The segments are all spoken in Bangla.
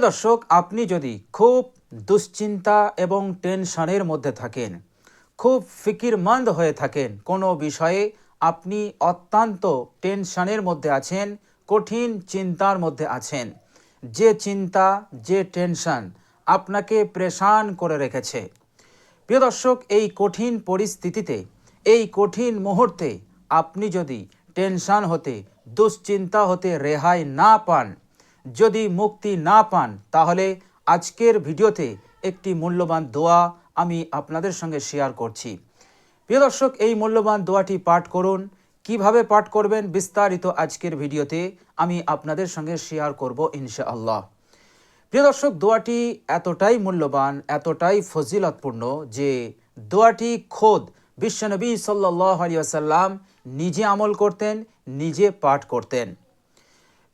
প্রিয় দর্শক, আপনি যদি খুব দুশ্চিন্তা এবং টেনশনের মধ্যে থাকেন, খুব ফিকিরমন্দ হয়ে থাকেন, কোনো বিষয়ে আপনি অত্যন্ত টেনশনের মধ্যে আছেন, কঠিন চিন্তার মধ্যে আছেন, যে চিন্তা, যে টেনশন আপনাকে প্রেশান করে রেখেছে। প্রিয় দর্শক, এই কঠিন পরিস্থিতিতে, এই কঠিন মুহূর্তে আপনি যদি টেনশন হতে, দুশ্চিন্তা হতে রেহাই না পান যদি মুক্তি না পান, তাহলে আজকের ভিডিওতে একটি মূল্যবান দোয়া আমি আপনাদের সঙ্গে শেয়ার করছি। প্রিয় দর্শক, এই মূল্যবান দোয়াটি পাঠ করুন। কীভাবে পাঠ করবেন বিস্তারিত আজকের ভিডিওতে আমি আপনাদের সঙ্গে শেয়ার করব ইনশাআল্লাহ। প্রিয় দর্শক, দোয়াটি এতটাই মূল্যবান, এতটাই ফজিলতপূর্ণ যে দোয়াটি খোদ বিশ্বনবী সাল্লাহ আলী আসাল্লাম নিজে আমল করতেন, নিজে পাঠ করতেন।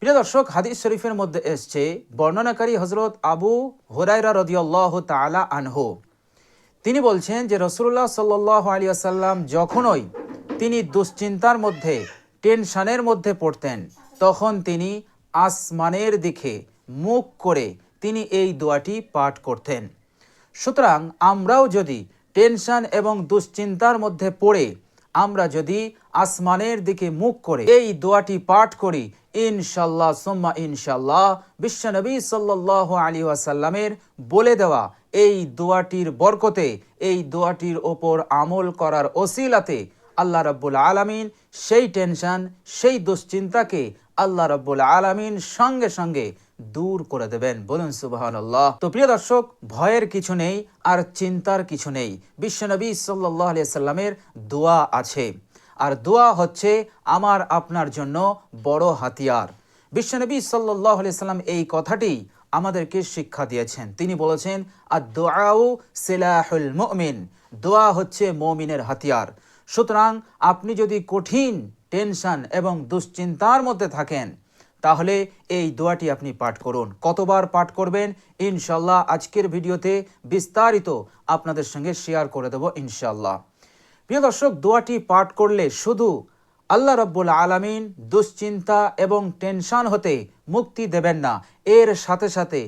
প্রিয় দর্শক, হাদিস শরীফের মধ্যে এসছে, বর্ণনাকারী হজরত আবু হুরাইরা রদিয়াল্লাহ তালা আনহু। তিনি বলছেন যে রসুল্লাহ সাল্লাহ আলী আসাল্লাম যখনই তিনি দুশ্চিন্তার মধ্যে, টেনশনের মধ্যে পড়তেন, তখন তিনি আসমানের দিকে মুখ করে তিনি এই দোয়াটি পাঠ করতেন। সুতরাং আমরাও যদি টেনশন এবং দুশ্চিন্তার মধ্যে পড়ে আমরা যদি আসমানের দিকে মুখ করে এই দোয়াটি পাঠ করি, ইনশাল্লাহ, সোম্মা ইনশাল্লাহ বিশ্বনবী সাল্লাহ আলী ওয়াসাল্লামের বলে দেওয়া এই দোয়াটির বরকতে, এই দোয়াটির ওপর আমল করার ওসিলাতে আল্লাহ রব্বুল আলমিন সেই টেনশন, সেই দুশ্চিন্তাকে আল্লাহ রব্বুল আলমিন সঙ্গে সঙ্গে দূর করে দেবেন। বলুন সুবাহান্লাহ তো প্রিয় দর্শক, ভয়ের কিছু নেই আর চিন্তার কিছু নেই। বিশ্বনবী সাল্লাহ সাল্লামের দোয়া আছে। আর দোয়া হচ্ছে আমার আপনার জন্য বড় হাতিয়ার। বিশ্বনবী সাল্লাহ সাল্লাম এই কথাটি আমাদেরকে শিক্ষা দিয়েছেন। তিনি বলেছেন আর দোয়াও সিলাহুল মমিন। দোয়া হচ্ছে মমিনের হাতিয়ার। সুতরাং আপনি যদি কঠিন টেনশন এবং দুশ্চিন্তার মধ্যে থাকেন তাহলে এই দোয়াটি আপনি পাঠ করুন। কতবার পাঠ করবেন? ইনশাল্লাহ আজকের ভিডিওতে বিস্তারিত আপনাদের সঙ্গে শেয়ার করে দেব ইনশাল্লাহ প্রিয় দর্শক, দোয়াটি পাঠ করলে শুধু আল্লাহ রব্বুল আলমিন দুশ্চিন্তা এবং টেনশন হতে মুক্তি দেবেন না। এর সাথে সাথে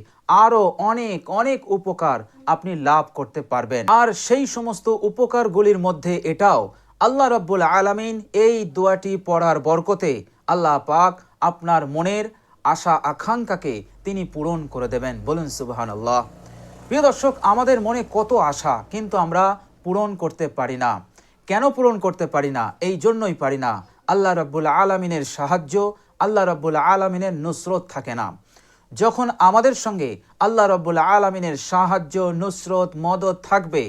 আরও অনেক অনেক উপকার আপনি লাভ করতে পারবেন। আর সেই সমস্ত উপকারগুলির মধ্যে এটাও আল্লাহ রব্বুল আলমিন এই দোয়াটি পড়ার বরকতে আল্লাহ পাক আপনার মনের আশা আকাঙ্ক্ষাকে তিনি পূরণ করে দেবেন। বলুন সুবাহান আল্লাহ প্রিয় দর্শক, আমাদের মনে কত আশা, কিন্তু আমরা পূরণ করতে পারি না। কেন পূরণ করতে পারি না? এই জন্যই পারি না। আল্লাহ রব্বুল আলমিনের সাহায্য, আল্লাহ রব্বুল আলমিনের নুসরত থাকে না। যখন আমাদের সঙ্গে আল্লাহ রব্বুল আলমিনের সাহায্য, নুসরত, মদত থাকবে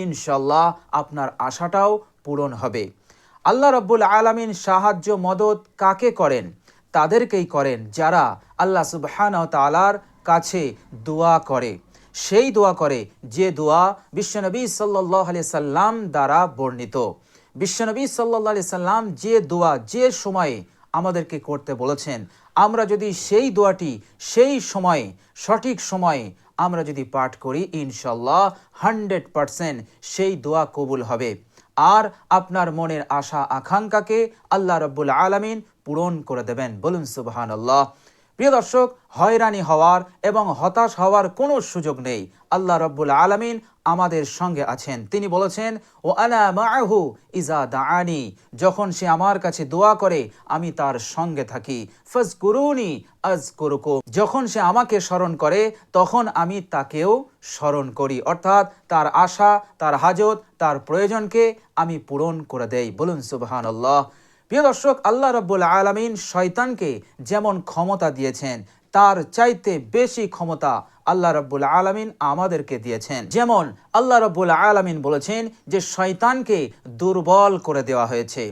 ইনশাল্লাহ আপনার আশাটাও পূরণ হবে। আল্লাহ রব্বুল আলমিন সাহায্য মদত কাকে করেন? তাদেরকেই করেন যারা আল্লাহ সুবহান তালার কাছে দোয়া করে। সেই দোয়া করে যে দোয়া বিশ্বনবী সাল্লাহ আলি সাল্লাম দ্বারা বর্ণিত। বিশ্বনবী সাল্লাহ আলি সাল্লাম যে দোয়া যে সময়ে আমাদেরকে করতে বলেছেন, আমরা যদি সেই দোয়াটি সেই সময়ে, সঠিক সময়ে আমরা যদি পাঠ করি, ইনশাল্লাহ হান্ড্রেড পারসেন্ট সেই দোয়া কবুল হবে। আর আপনার মনের আশা, আকাঙ্ক্ষাকে আল্লাহ রব্বুল আলমিন পূরণ করে দেবেন। বলুন সুবাহান আল্লাহ প্রিয় দর্শক, হয়রানি হওয়ার এবং হতাশ হওয়ার কোনো সুযোগ নেই। আল্লাহ রব্বুল আলমিন আমাদের সঙ্গে আছেন। তিনি বলেছেন, ও আলা মাহু ইজা দাআনি। যখন সে আমার কাছে দোয়া করে, আমি তার সঙ্গে থাকি। ফজ করুনি আজ যখন সে আমাকে স্মরণ করে, তখন আমি তাকেও স্মরণ করি। অর্থাৎ তার আশা, তার হাজত, তার প্রয়োজনকে আমি পূরণ করে দেই। বলুন সুবহান আল্লাহ প্রিয় দর্শক, আল্লাহ রব্বুল আলমিন শয়তানকে যেমন ক্ষমতা দিয়েছেন, তার চাইতে বেশি ক্ষমতা আল্লাহ রব্বুল আলমিন আমাদেরকে দিয়েছেন। যেমন আল্লাহ রব্বুল আলমিন বলেছেন যে, শয়তানকে দুর্বল করে দেওয়া হয়েছে।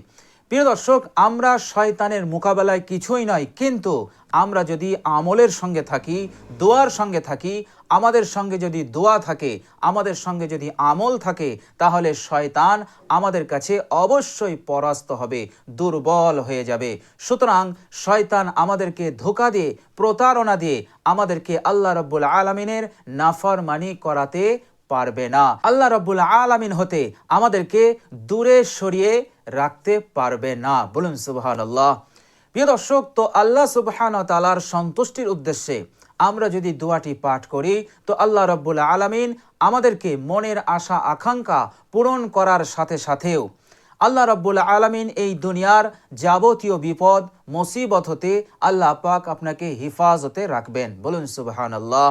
প্রিয় দর্শক, আমরা শয়তানের মোকাবেলায় কিছুই নয়, কিন্তু আমরা যদি আমলের সঙ্গে থাকি, দোয়ার সঙ্গে থাকি আমাদের সঙ্গে যদি দোয়া থাকে, আমাদের সঙ্গে যদি আমল থাকে, তাহলে শয়তান আমাদের কাছে অবশ্যই পরাস্ত হবে, দুর্বল হয়ে যাবে। সুতরাং শয়তান আমাদেরকে ধোকা দিয়ে, প্রতারণা দিয়ে আমাদেরকে আল্লাহ রব্বুল আলমিনের নাফরমানি করাতে পারবে না। আল্লাহ রব্বুল আলমিন হতে আমাদেরকে দূরে সরিয়ে রাখতে পারবে না। বলুন আল্লাহ প্রিয় দর্শক, তো আল্লাহ সুবহান তালার সন্তুষ্টির উদ্দেশ্যে আমরা যদি দোয়াটি পাঠ করি, তো আল্লাহ রব্বুল আলামিন আমাদেরকে মনের আশা, আকাঙ্ক্ষা পূরণ করার সাথে সাথেও আল্লাহ রব্বুল আলামিন এই দুনিয়ার যাবতীয় বিপদ, মুসিবত হতে আল্লাহ পাক আপনাকে হিফাজতে রাখবেন। বলুন সুবহান আল্লাহ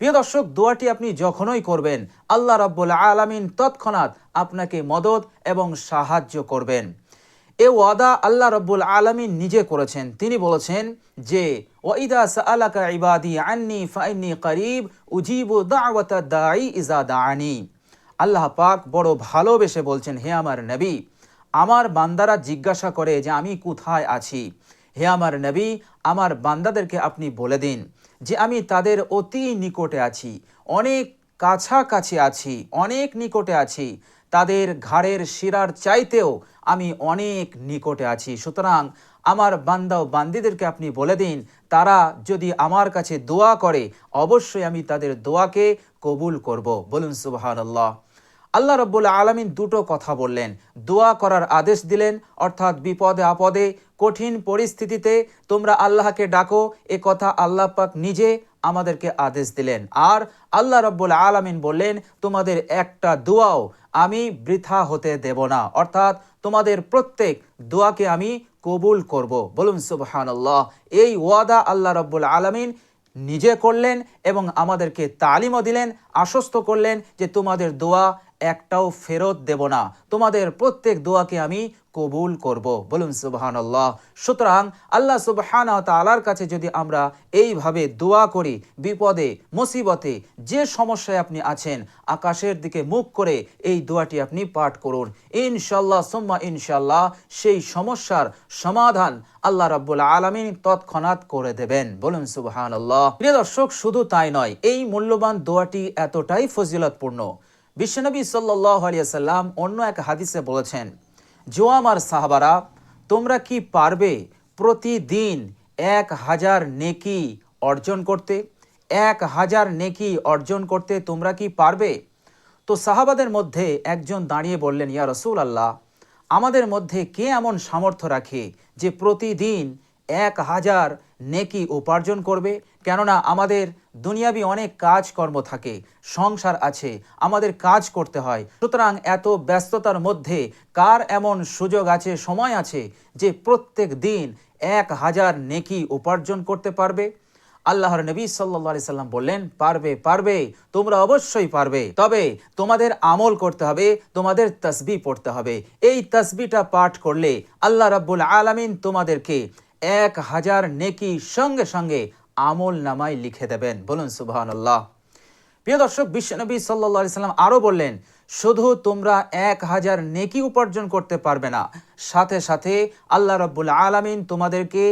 প্রিয় দর্শক, দোয়াটি আপনি যখনই করবেন, আল্লাহ রব্বুল আলামিন তৎক্ষণাৎ আপনাকে মদত এবং সাহায্য করবেন। এ ওয়াদা আল্লাহ রব্বুল আলমিন নিজে করেছেন। তিনি বলেছেন যে ওয়াইদা সাআলাকা ইবাদি আন্নি ফাইন্নি করিব উজিবু দাওয়াতা দাই ইজা দাআনি। আল্লাহ পাক বড় ভালোবেসে বলছেন, হে আমার নবী, আমার বান্দারা জিজ্ঞাসা করে যে আমি কোথায় আছি। হে আমার নবী, আমার বান্দাদেরকে আপনি বলে দিন যে আমি তাদের অতি নিকটে আছি। অনেক কাছাকাছি আছি, অনেক নিকটে আছি। তাদের ঘাড়ের শিরার চাইতেও আমি অনেক নিকটে আছি। সুতরাং আমার বান্দা ও বান্দিদেরকে আপনি বলে দিন, তারা যদি আমার কাছে দোয়া করে, অবশ্যই আমি তাদের দোয়াকে কবুল করব। বলুন সুবাহান আল্লাহ আল্লাহ রব্বুল আলমিন দুটো কথা বললেন। দোয়া করার আদেশ দিলেন, অর্থাৎ বিপদে আপদে, কঠিন পরিস্থিতিতে তোমরা আল্লাহকে ডাকো, এ কথা আল্লাহ পাক নিজে আমাদেরকে আদেশ দিলেন। আর আল্লাহ রব্বুল আলমিন বললেন, তোমাদের একটা দোয়াও আমি বৃথা হতে দেব না। অর্থাৎ তোমাদের প্রত্যেক দোয়াকে আমি কবুল করব। বলুন সুবহান আল্লাহ এই ওয়াদা আল্লাহ রব্বুল আলমিন নিজে করলেন এবং আমাদেরকে তালিমও দিলেন, আশ্বস্ত করলেন যে তোমাদের দোয়া একটাও ফেরত দেব না। তোমাদের প্রত্যেক দোয়াকে আমি কবুল করব। বলুন সুবহান আল্লাহ সুতরাং আল্লাহ সুবহান তালার কাছে যদি আমরা এইভাবে দোয়া করি, বিপদে, মুসিবতে, যে সমস্যায় আপনি আছেন, আকাশের দিকে মুখ করে এই দোয়াটি আপনি পাঠ করুন। ইনশাল্লাহ সুম্মা ইনশাল্লাহ সেই সমস্যার সমাধান আল্লাহ রাব্বুল আলমিন তৎক্ষণাৎ করে দেবেন। বলুন সুবহান আল্লাহ প্রিয় দর্শক, শুধু তাই নয়, এই মূল্যবান দোয়াটি এতটাই ফজিলতপূর্ণ বিশ্বনবী সাল্লাহ আলিয়াল্লাম অন্য এক হাদিসে বলেছেন, জো আমার সাহাবারা, তোমরা কি পারবে প্রতিদিন এক হাজার নেকি অর্জন করতে? এক হাজার নেকি অর্জন করতে তোমরা কি পারবে? তো সাহাবাদের মধ্যে একজন দাঁড়িয়ে বললেন, ইয়া রসুল আল্লাহ আমাদের মধ্যে কে এমন সামর্থ্য রাখে যে প্রতিদিন এক হাজার নেকি উপার্জন করবে, কেননা আমাদের দুনিয়াবি অনেক কাজকর্ম থাকে, সংসার আছে, আমাদের কাজ করতে হয়। সুতরাং এত ব্যস্ততার মধ্যে কার এমন সুযোগ আছে, সময় আছে, যে প্রত্যেক দিন এক হাজার নেকি উপার্জন করতে পারবে? আল্লাহর নবী সাল্লা সাল্লাম বললেন, পারবে পারবে, তোমরা অবশ্যই পারবে। তবে তোমাদের আমল করতে হবে, তোমাদের তসবি পড়তে হবে। এই তসবিটা পাঠ করলে আল্লাহ রাব্বুল আলামিন তোমাদেরকে এক হাজার নেকি সঙ্গে সঙ্গে আমল নামায় লিখে দেবেন। বলুন সুবহান আল্লাহ প্রিয় দর্শক, বিশ্বনবী সাল্লা সাল্লাম আরও বললেন, শুধু তোমরা এক হাজার নেকি উপার্জন করতে পারবে না। সাথে সাথে আল্লাহ রব্বুল আলমিন তোমাদেরকে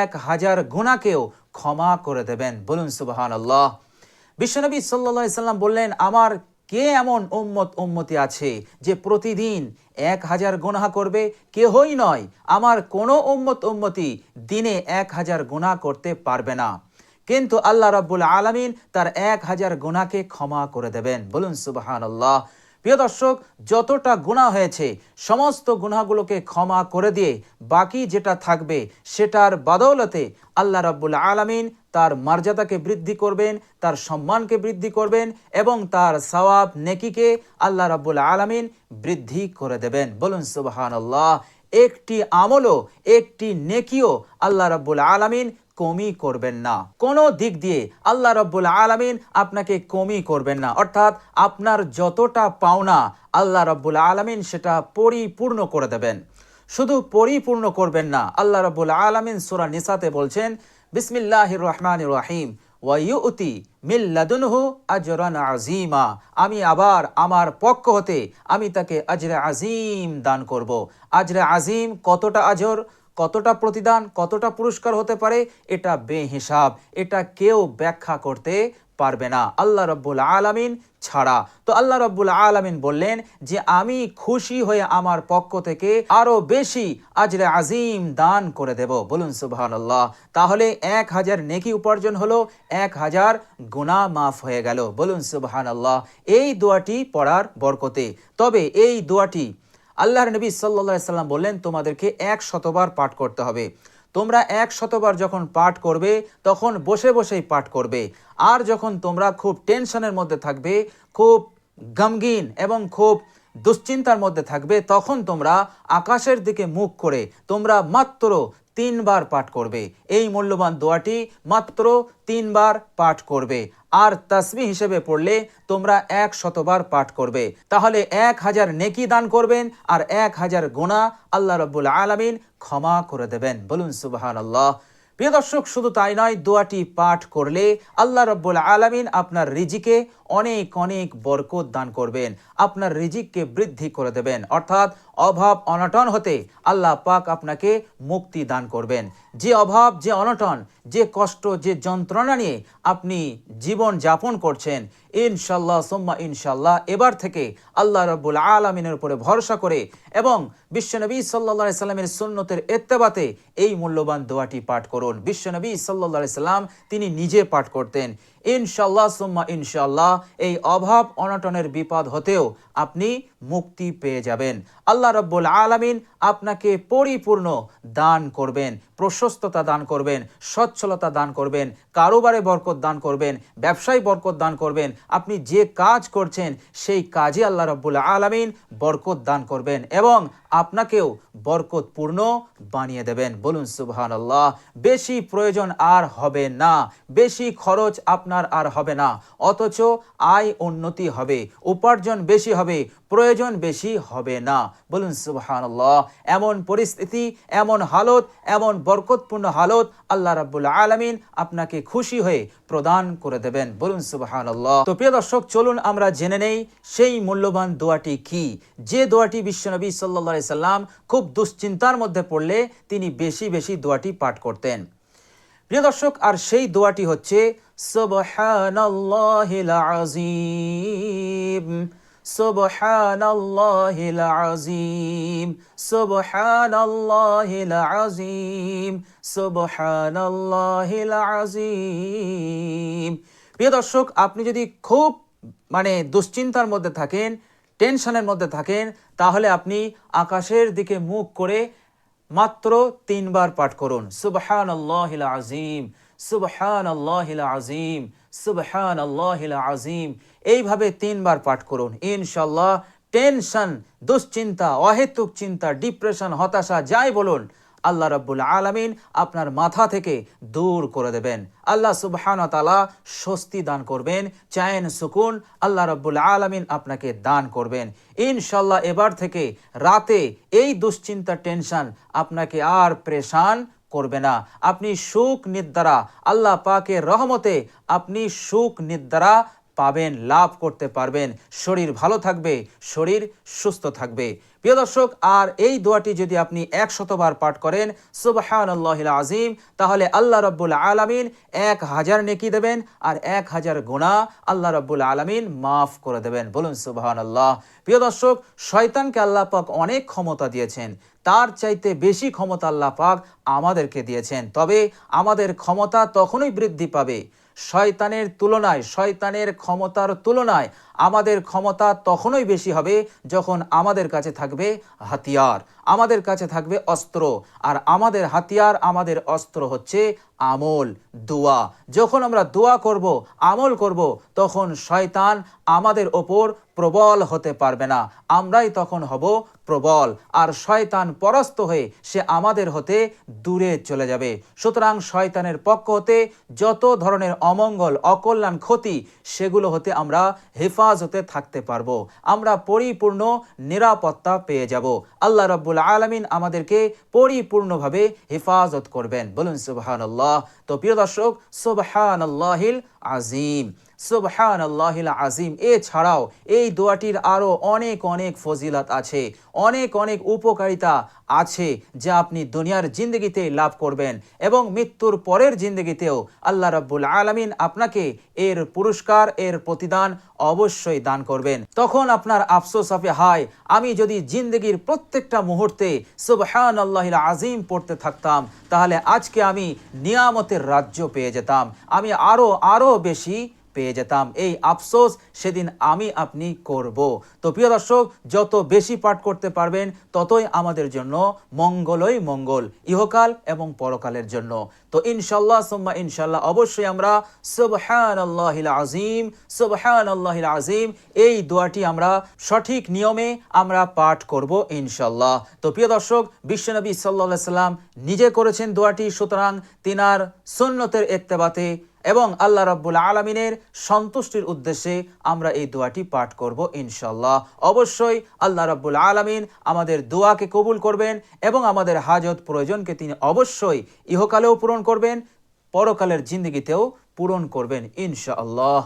এক হাজার গুণাকেও ক্ষমা করে দেবেন। বলুন সুবাহান আল্লাহ বিশ্বনবী সাল্লা সাল্লাম বললেন, আমার কে এমন উম্মত উম্মতি আছে যে প্রতিদিন এক হাজার গোনা করবে? কেহই নয়। আমার কোনো উম্মত উম্মতি দিনে এক হাজার গোনা করতে পারবে না। কিন্তু আল্লাহ রাব্বুল আলমিন তার এক হাজার গোনাকে ক্ষমা করে দেবেন। বলুন সুবাহান আল্লাহ প্রিয় দর্শক, যতটা গুণা হয়েছে, সমস্ত গুণাগুলোকে ক্ষমা করে দিয়ে বাকি যেটা থাকবে, সেটার বদৌলতে আল্লাহ রাব্বুল আলামিন তার মর্যাদাকে বৃদ্ধি করবেন, তার সম্মানকে বৃদ্ধি করবেন এবং তার সওয়াব নেকিকে আল্লাহ রাব্বুল আলামিন বৃদ্ধি করে দেবেন। বলুন সুবাহান আল্লাহ একটি আমলও, একটি নেকিও আল্লাহ রাব্বুল আলামিন কমই করবেন না। কোনো দিক দিয়ে আল্লাহ রব্বুল আলমিন আপনাকে কমই করবেন না। অর্থাৎ আপনার যতটা পাওনা আল্লাহ রব্বুল আলমিন সেটা পরিপূর্ণ করে দেবেন। শুধু পরিপূর্ণ করবেন না, আল্লাহ রব্বুল আলমিন সুরা নিসাতে বলছেন বিসমিল্লাহ রহমান রাহিম ওয়াইউতি মিল্লাদুনহু আজরান আজিমা আমি আবার আমার পক্ষ হতে আমি তাকে আজরে আজিম দান করব। আজরে আজিম কতটা আজর? কতটা প্রতিদান, কতটা পুরস্কার হতে পারে, এটা বেহিসাব। এটা কেউ ব্যাখ্যা করতে পারবে না। আল্লাহ রব্বুল আলামিন ছাড়া। তো আল্লাহ রব্বুল আলামিন বললেন যে, আমি খুশি হয়ে আমার পক্ষ থেকে আরও বেশি আজরে আজিম দান করে দেব। বলুন সুবহান আল্লাহ তাহলে এক হাজার নেকি উপার্জন হলো, এক হাজার গুণা মাফ হয়ে গেল। বলুন সুবহান আল্লাহ এই দোয়াটি পড়ার বরকতে। তবে এই দোয়াটি আল্লাহর নবী সাল্লা সাল্লাম বললেন, তোমাদেরকে এক শতবার পাঠ করতে হবে। তোমরা এক শতবার যখন পাঠ করবে, তখন বসে বসেই পাঠ করবে। আর যখন তোমরা খুব টেনশনের মধ্যে থাকবে, খুব গমগিন এবং খুব দুশ্চিন্তার মধ্যে থাকবে, তখন তোমরা আকাশের দিকে মুখ করে তোমরা মাত্র তিনবার পাঠ করবে। এই মূল্যবান দোয়াটি মাত্র তিনবার পাঠ করবে। আর তাসবি হিসেবে পড়লে তোমরা এক শতবার পাঠ করবে। তাহলে এক হাজার নেকি দান করবেন আর এক হাজার গোনা আল্লাহ রব্বুল আলমিন ক্ষমা করে দেবেন। বলুন সুবাহ আল্লাহ প্রিয় দর্শক, শুধু তাই নয়, দোয়াটি পাঠ করলে আল্লাহ রব্বুল আলমিন আপনার রিজিকে অনেক অনেক বরকত দান করবেন। আপনার রিজিককে বৃদ্ধি করে দেবেন। অর্থাৎ অভাব অনটন হতে আল্লাহ পাক আপনাকে মুক্তি দান করবেন। যে অভাব, যে অনটন, যে কষ্ট, যে যন্ত্রণা নিয়ে আপনি জীবন যাপন করছেন ইনশাল্লাহ, সোম্মা ইনশাল্লাহ। এবার থেকে আল্লাহ রব্বুল আলমিনের উপরে ভরসা করে এবং বিশ্বনবী সাল্লা সাল্লামের সুন্নতের এত্তেবাতে এই মূল্যবান দোয়াটি পাঠ করুন। বিশ্বনবী সাল্লা সাল্লাম তিনি নিজে পাঠ করতেন। ইনশাল্লাহ, সুম্মা ইনশাল্লাহ, এই অভাব অনটনের বিপদ হতেও আপনি মুক্তি পেয়ে যাবেন। আল্লাহ রব্বুল আলমিন আপনাকে পরিপূর্ণ দান করবেন, প্রশস্ততা দান করবেন, সচ্ছলতা দান করবেন, কারোবারে বরকত দান করবেন, ব্যবসায় বরকত দান করবেন, আপনি যে কাজ করছেন সেই কাজে আল্লাহ রব্বুল আলমিন বরকত দান করবেন এবং আপনাকেও বরকতপূর্ণ বানিয়ে দেবেন। বলুন সুবহান আল্লাহ বেশি প্রয়োজন আর হবে না, বেশি খরচ আপনার আর হবে না, অথচ আয় উন্নতি হবে, উপার্জন বেশি হবে, প্রয়োজন বেশি হবে না। বলুন সুবহান আল্লাহ এমন পরিস্থিতি, এমন হালত, এমন বরকতপূর্ণ হালত আল্লাহ রাব্বুল আলমিন আপনাকে খুশি হয়ে প্রদান করে দেবেন। বলুন সুবহান আল্লাহ তো প্রিয় দর্শক, চলুন আমরা জেনে নেই সেই মূল্যবান দোয়াটি কি। যে দোয়াটি বিশ্বনবী সাল্লা সাল্লাম খুব দুশ্চিন্তার মধ্যে পড়লে তিনি বেশি বেশি দোয়াটি পাঠ করতেন। প্রিয় দর্শক, আর সেই দোয়াটি হচ্ছে আজিম আজিম প্রিয় দর্শক, আপনি যদি খুব মানে দুশ্চিন্তার মধ্যে থাকেন টেনশনের মধ্যে থাকেন, তাহলে আপনি আকাশের দিকে মুখ করে মাত্র তিনবার পাঠ করুন। সুবহান আল্লাহিল আজিম সুবহান আল্লাহিল আজিম সুবহান আল্লাহিল আজিম এইভাবে তিনবার পাঠ করুন। ইনশাল্লাহ টেনশন, দুশ্চিন্তা, অহেতুক চিন্তা, ডিপ্রেশন, হতাশা, যাই বলুন আল্লাহ রাব্বুল আলমিন আপনার মাথা থেকে দূর করে দেবেন। আল্লাহ সুবহান তালা স্বস্তি দান করবেন চায়েন সুকুন আল্লাহ রাব্বুল আলমিন আপনাকে দান করবেন। ইনশাল্লাহ এবার থেকে রাতে এই দুশ্চিন্তা টেনশন আপনাকে আর প্রেশান করবে না। আপনি সুখ নিদ্রা, আল্লাহ পাকে রহমতে আপনি সুখ নিদ্রা পাবেন, লাভ করতে পারবেন। শরীর ভালো থাকবে, শরীর সুস্থ থাকবে। প্রিয় দর্শক, আর এই দোয়াটি যদি আপনি একশতবার পাঠ করেন সুবহান আল্লাহিল আজিম তাহলে আল্লাহ রব্বুল আলমিন এক হাজার নেকি দেবেন আর এক হাজার গোনা আল্লাহ রব্বুল আলমিন মাফ করে দেবেন। বলুন সুবহান আল্লাহ প্রিয় দর্শক, শয়তানকে আল্লাহ পাক অনেক ক্ষমতা দিয়েছেন। তার চাইতে বেশি ক্ষমতা আল্লাহ পাক আমাদেরকে দিয়েছেন। তবে আমাদের ক্ষমতা তখনই বৃদ্ধি পাবে শয়তানের তুলনায় শয়তানের ক্ষমতার তুলনায় আমাদের ক্ষমতা তখনই বেশি হবে যখন আমাদের কাছে থাকবে হাতিয়ার, আমাদের কাছে থাকবে অস্ত্র। আর আমাদের হাতিয়ার, আমাদের অস্ত্র হচ্ছে আমল, দোয়া। যখন আমরা দোয়া করব, আমল করব, তখন শয়তান আমাদের ওপর প্রবল হতে পারবে না। আমরাই তখন হব প্রবল। আর শয়তান পরাস্ত হয়ে সে আমাদের হতে দূরে চলে যাবে। সুতরাং শয়তানের পক্ষ হতে যত ধরনের অমঙ্গল, অকল্যাণ, ক্ষতি, সেগুলো হতে আমরা হেফাজতে থাকতে পারব। আমরা পরিপূর্ণ নিরাপত্তা পেয়ে যাব। আল্লাহ রাব্বুল আলমিন আমাদেরকে পরিপূর্ণভাবে হেফাজত করবেন। বলুন সুবাহান আল্লাহ তো প্রিয় দর্শক সুবাহান আল্লাহিল আজিম। সুবহান আল্লাহিল আজিম। এছাড়াও এই দোয়াটির আরও অনেক অনেক ফজিলত আছে, অনেক অনেক উপকারিতা আছে যা আপনি দুনিয়ার জিন্দগিতে লাভ করবেন এবং মৃত্যুর পরের জিন্দগিতেও আল্লাহ রাব্বুল আলমিন আপনাকে এর পুরস্কার, এর প্রতিদান অবশ্যই দান করবেন। তখন আপনার আফসোস হবে, হায়, আমি যদি জিন্দগির প্রত্যেকটা মুহূর্তে সুবহান আল্লাহিল আজিম পড়তে থাকতাম, তাহলে আজকে আমি নিয়ামতের রাজ্য পেয়ে যেতাম। আমি আরও আরও আরও বেশি পেয়ে যেতাম। এই আফসোস সেদিন আমি আপনি করব। তো প্রিয় দর্শক, যত বেশি পাঠ করতে পারবেন, ততই আমাদের জন্য মঙ্গলই মঙ্গল, ইহকাল এবং পরকালের জন্য। তো ইনশাল্লাহ সুম্মা ইনশাল্লাহ অবশ্যই আমরা সুবহান আল্লাহিল আজিম সুবহান আল্লাহিল আজিম এই দোয়াটি আমরা সঠিক নিয়মে আমরা পাঠ করব ইনশাল্লাহ তো প্রিয় দর্শক, বিশ্বনবী সাল্লাহ সাল্লাম নিজে করেছেন দোয়াটি, সুতরাং তিনার সুন্নতের একতেবাতে এবং আল্লাহ রাব্বুল আলমিনের সন্তুষ্টির উদ্দেশ্যে আমরা এই দোয়াটি পাঠ করব ইনশাল্লাহ অবশ্যই আল্লাহ রাব্বুল আলমিন আমাদের দোয়াকে কবুল করবেন এবং আমাদের হাজত প্রয়োজনকে তিনি অবশ্যই ইহকালেও পূরণ করবেন, পরকালের জিন্দগিতেও পূরণ করবেন ইনশাআল্লাহ।